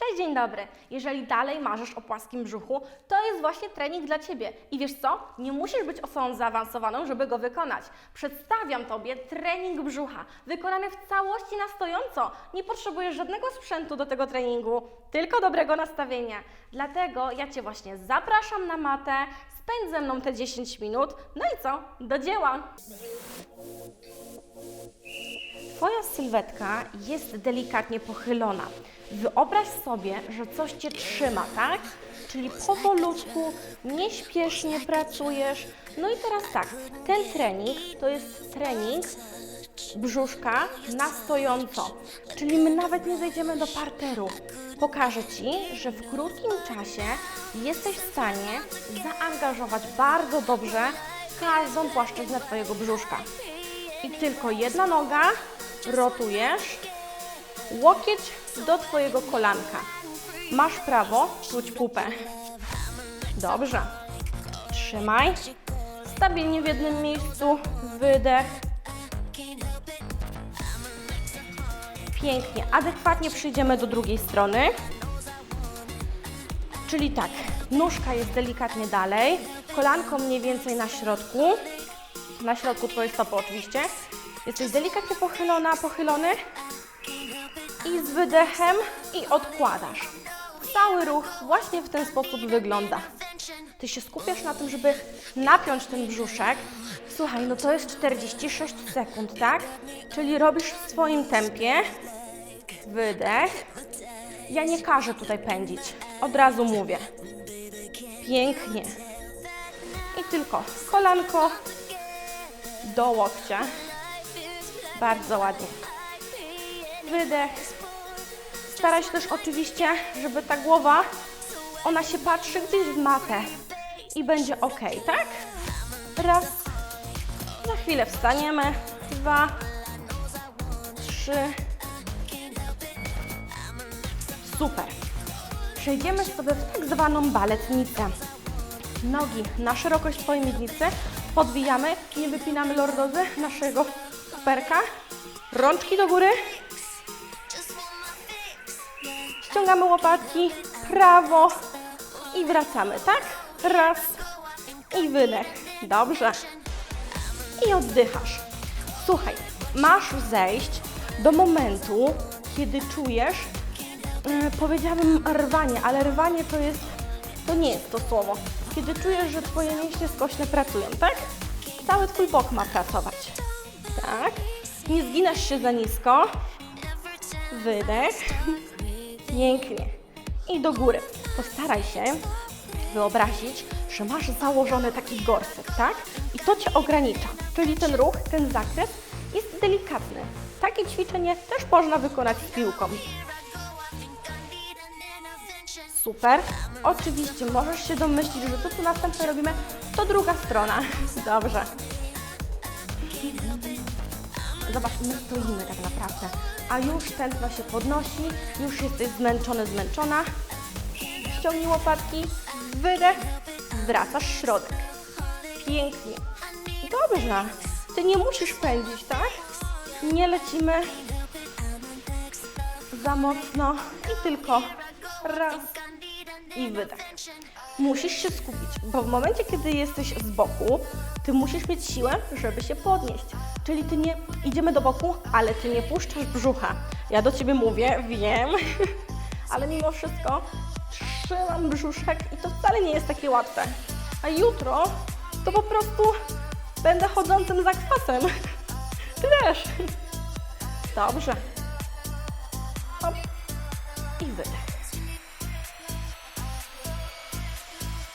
Cześć, dzień dobry. Jeżeli dalej marzysz o płaskim brzuchu, to jest właśnie trening dla Ciebie. I wiesz co? Nie musisz być osobą zaawansowaną, żeby go wykonać. Przedstawiam Tobie trening brzucha, wykonany w całości na stojąco. Nie potrzebujesz żadnego sprzętu do tego treningu, tylko dobrego nastawienia. Dlatego ja Cię właśnie zapraszam na matę, spędź ze mną te 10 minut. No i co? Do dzieła! Twoja sylwetka jest delikatnie pochylona. Wyobraź sobie, że coś Cię trzyma, tak? Czyli powolutku, nieśpiesznie pracujesz. No i teraz tak, ten trening to jest trening brzuszka na stojąco. Czyli my nawet nie zejdziemy do parteru. Pokażę Ci, że w krótkim czasie jesteś w stanie zaangażować bardzo dobrze każdą płaszczyznę Twojego brzuszka. I tylko jedna noga, rotujesz, łokieć do Twojego kolanka. Masz prawo czuć pupę. Dobrze. Trzymaj. Stabilnie w jednym miejscu. Wydech. Pięknie. Adekwatnie przyjdziemy do drugiej strony. Czyli tak, nóżka jest delikatnie dalej, kolanko mniej więcej na środku, na środku Twojej stopy oczywiście. Jesteś delikatnie pochylona, pochylony i z wydechem i odkładasz. Cały ruch właśnie w ten sposób wygląda. Ty się skupiasz na tym, żeby napiąć ten brzuszek. Słuchaj, no to jest 46 sekund, tak? Czyli robisz w swoim tempie. Wydech. Ja nie każę tutaj pędzić. Od razu mówię. Pięknie. I tylko kolanko do łokcia. Bardzo ładnie. Wydech. Staraj się też oczywiście, żeby ta głowa, ona się patrzy gdzieś w matę i będzie ok, tak? Raz. Za chwilę wstaniemy. Dwa. Trzy. Super. Przejdziemy sobie w tak zwaną baletnicę. Nogi na szerokość Twojej miednicy. Podwijamy, nie wypinamy lordozy naszego perka. Rączki do góry. Ściągamy łopatki, prawo i wracamy, tak? Raz i wydech. Dobrze. I oddychasz. Słuchaj, masz zejść do momentu, kiedy czujesz, yy, powiedziałabym rwanie, ale rwanie to jest, to nie jest to słowo. Kiedy czujesz, że Twoje mięśnie skośne pracują, tak? Cały Twój bok ma pracować. Tak. Nie zginasz się za nisko. Wydech. Pięknie. I do góry. Postaraj się wyobrazić, że masz założony taki gorset, tak? I to Cię ogranicza. Czyli ten ruch, ten zakres jest delikatny. Takie ćwiczenie też można wykonać z piłką. Super. Oczywiście możesz się domyślić, że to, co następnie robimy, to druga strona. Dobrze. Zobacz, my stoimy tak naprawdę, a już tętno się podnosi, już jesteś zmęczony, zmęczona. Ściągnij łopatki, wydech, wracasz środek. Pięknie. Dobrze. Ty nie musisz pędzić, tak? Nie lecimy za mocno i tylko raz i wydech. Musisz się skupić, bo w momencie, kiedy jesteś z boku, ty musisz mieć siłę, żeby się podnieść. Czyli ty nie idziemy do boku, ale ty nie puszczasz brzucha. Ja do ciebie mówię, wiem, ale mimo wszystko trzymam brzuszek i to wcale nie jest takie łatwe. A jutro to po prostu będę chodzącym zakwasem. Ty też. Dobrze. Hop. I wydech.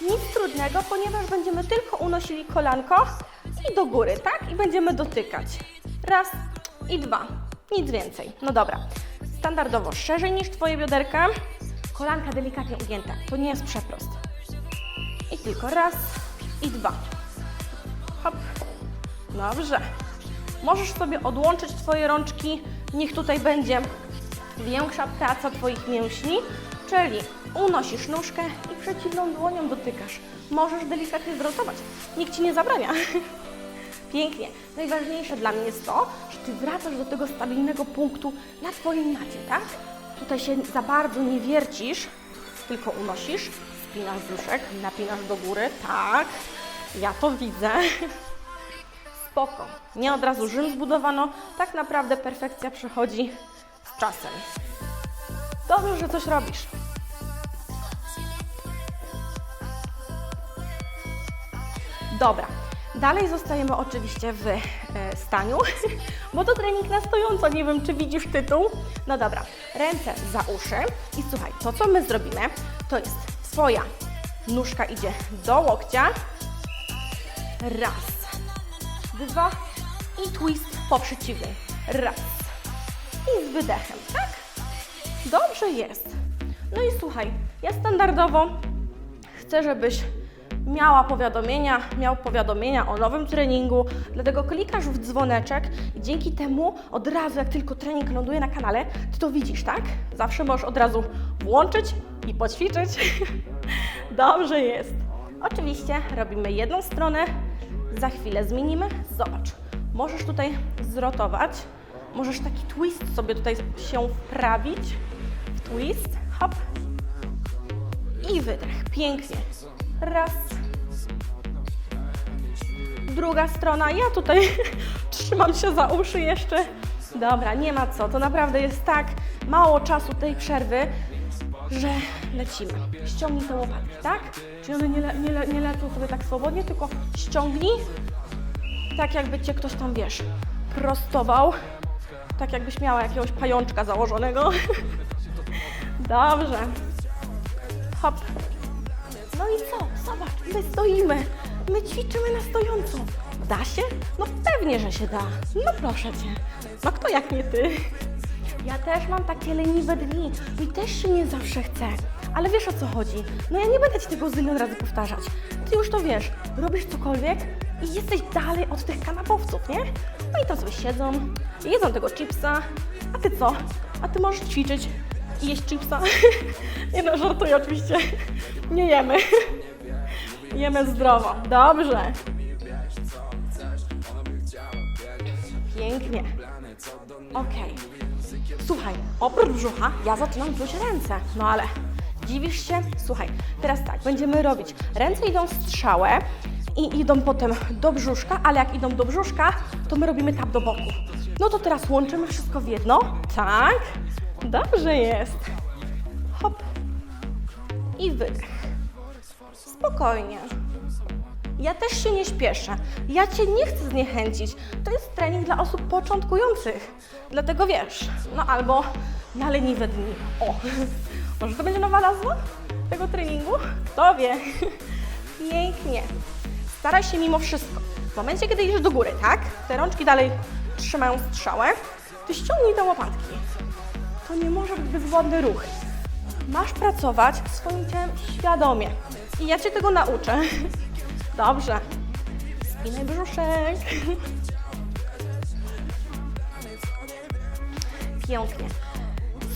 Nic trudnego, ponieważ będziemy tylko unosili kolanko i do góry, tak? I będziemy dotykać. Raz i dwa. Nic więcej. No dobra. Standardowo szerzej niż Twoje bioderka. Kolanka delikatnie ugięte. To nie jest przeprost. I tylko raz i dwa. Hop. Dobrze. Możesz sobie odłączyć Twoje rączki. Niech tutaj będzie większa praca Twoich mięśni, czyli unosisz nóżkę i przeciwną dłonią dotykasz. Możesz delikatnie zrotować. Nikt Ci nie zabrania. Pięknie. Najważniejsze dla mnie jest to, że Ty wracasz do tego stabilnego punktu na Twojej macie, tak? Tutaj się za bardzo nie wiercisz, tylko unosisz, spinasz brzuszek, napinasz do góry, tak, ja to widzę. Spoko. Nie od razu Rzym zbudowano, tak naprawdę perfekcja przychodzi z czasem. Dobrze, że coś robisz. Dobra. Dalej zostajemy oczywiście w e, staniu, bo to trening na stojąco. Nie wiem, czy widzisz tytuł. No dobra, ręce za uszy i słuchaj, to co my zrobimy, to jest twoja nóżka idzie do łokcia. Raz, dwa i twist po przeciwnej. Raz i z wydechem, tak? Dobrze jest. No i słuchaj, ja standardowo chcę, żebyś miała powiadomienia, miał powiadomienia o nowym treningu, dlatego klikasz w dzwoneczek i dzięki temu od razu, jak tylko trening ląduje na kanale, ty to widzisz, tak? Zawsze możesz od razu włączyć i poćwiczyć. Dobrze jest. Oczywiście robimy jedną stronę, za chwilę zmienimy. Zobacz, możesz tutaj zrotować, możesz taki twist sobie tutaj się wprawić twist, hop i wydech. Pięknie. Raz. Druga strona. Ja tutaj trzymam się za uszy jeszcze. Dobra, nie ma co. To naprawdę jest tak mało czasu tej przerwy, że lecimy. Ściągnij te łopatki, tak? Czyli one nie, le, nie, le, nie lecą sobie tak swobodnie, tylko ściągnij, tak jakby Cię ktoś tam, wiesz, prostował. Tak jakbyś miała jakiegoś pajączka założonego. Dobrze. Hop. No i co? Zobacz, my stoimy. My ćwiczymy na stojąco. Da się? No pewnie, że się da. No proszę Cię. No kto jak nie Ty? Ja też mam takie leniwe dni. Mi też się nie zawsze chce. Ale wiesz o co chodzi? No ja nie będę Ci tego zylion razy powtarzać. Ty już to wiesz. Robisz cokolwiek i jesteś dalej od tych kanapowców, nie? No i to sobie siedzą, jedzą tego chipsa. A Ty co? A Ty możesz ćwiczyć i jeść chipsa. nie no, żartuję oczywiście. Nie jemy. Jemy zdrowo. Dobrze. Pięknie. Okej. Słuchaj, oprócz brzucha ja zaczynam czuć ręce. No ale dziwisz się? Słuchaj, teraz tak, będziemy robić. Ręce idą w strzałę i idą potem do brzuszka, ale jak idą do brzuszka, to my robimy tap do boku. No to teraz łączymy wszystko w jedno. Tak. Dobrze jest. Hop. I wydech. Spokojnie. Ja też się nie śpieszę. Ja Cię nie chcę zniechęcić. To jest trening dla osób początkujących. Dlatego wiesz, no albo na leniwe dni. O, może to będzie nowa nazwa tego treningu? Kto wie? Pięknie. Staraj się mimo wszystko. W momencie, kiedy idziesz do góry, tak? Te rączki dalej trzymają strzałę. Ty ściągnij te łopatki. To nie może być bezwładny ruch. Masz pracować swoim ciałem świadomie. I ja Cię tego nauczę. Dobrze. Spinaj brzuszek. Pięknie.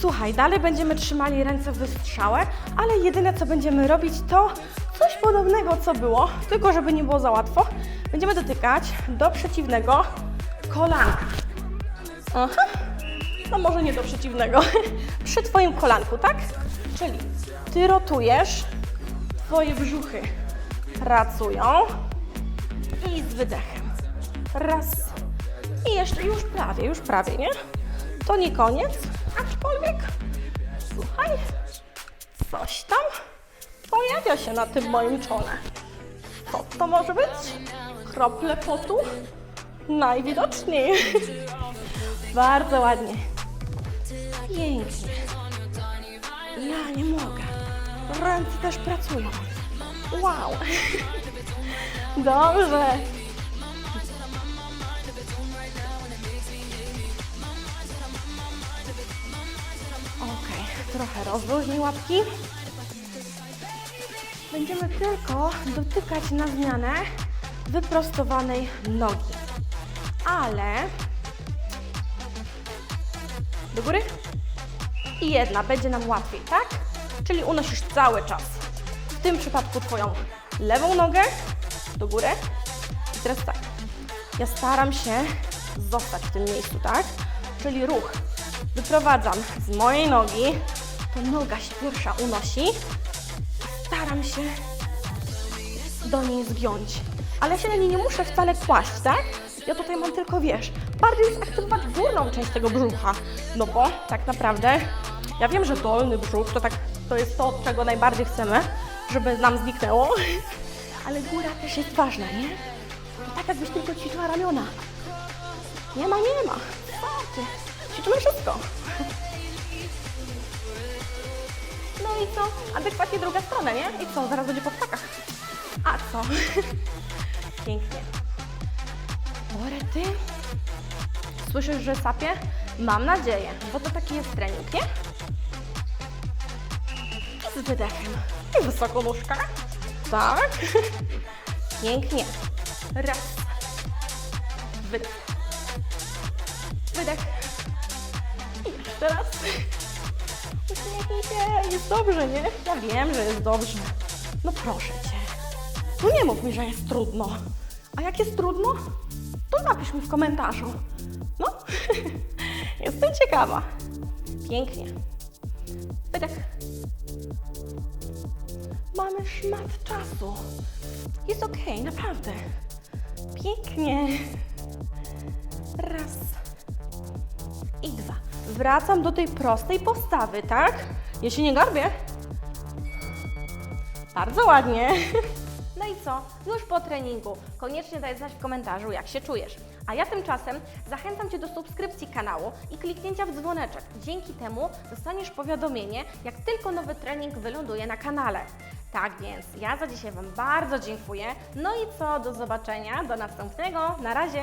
Słuchaj, dalej będziemy trzymali ręce w strzałę, ale jedyne co będziemy robić to coś podobnego co było, tylko żeby nie było za łatwo. Będziemy dotykać do przeciwnego kolanka. Aha. No może nie do przeciwnego. Przy Twoim kolanku, tak? Czyli Ty rotujesz, Twoje brzuchy pracują i z wydechem. Raz. I jeszcze już prawie, już prawie, nie? To nie koniec, aczkolwiek słuchaj, coś tam pojawia się na tym moim czole. Co to może być? Krople potu? Najwidoczniej. Bardzo ładnie. Pięknie. Ja nie mogę. Ręce też pracują. Wow. Dobrze. Okej, trochę rozluźnij łapki. Będziemy tylko dotykać na zmianę wyprostowanej nogi. Ale do góry i jedna, będzie nam łatwiej, tak? Czyli unosisz cały czas. W tym przypadku Twoją lewą nogę do góry. I teraz tak, ja staram się zostać w tym miejscu, tak? Czyli ruch wyprowadzam z mojej nogi, to noga się pierwsza unosi. Staram się do niej zgiąć. Ale się na niej nie muszę wcale kłaść, tak? Ja tutaj mam tylko, wiesz, bardziej zaktywować górną część tego brzucha. No bo tak naprawdę, ja wiem, że dolny brzuch to tak, to jest to, czego najbardziej chcemy, żeby nam zniknęło. Ale góra też jest ważna, nie? To tak jakbyś tylko ćwiczyła ramiona. Nie ma, nie ma. Co ty? Ćwiczymy wszystko. No i co? Adekwatnie druga strona, nie? I co? Zaraz będzie po ptakach. A co? Pięknie. Orety. Słyszysz, że sapie? Mam nadzieję, bo to taki jest trening, nie? Z wydechem. I wysoko nóżka. Tak. Pięknie. Raz. Wydech. Wydech. I jeszcze raz. Uśmiechnij się, jest dobrze, nie? Ja wiem, że jest dobrze. No proszę Cię. No nie mów mi, że jest trudno. A jak jest trudno, to napisz mi w komentarzu. No, jestem ciekawa. Pięknie. Wydech. Mamy szmat czasu. Jest okej, naprawdę. Pięknie. Raz i dwa. Wracam do tej prostej postawy, tak? Ja się nie garbię. Bardzo ładnie. Co? Już po treningu. Koniecznie daj znać w komentarzu, jak się czujesz. A ja tymczasem zachęcam Cię do subskrypcji kanału i kliknięcia w dzwoneczek. Dzięki temu dostaniesz powiadomienie, jak tylko nowy trening wyląduje na kanale. Tak więc ja za dzisiaj Wam bardzo dziękuję. No i co? Do zobaczenia, do następnego. Na razie.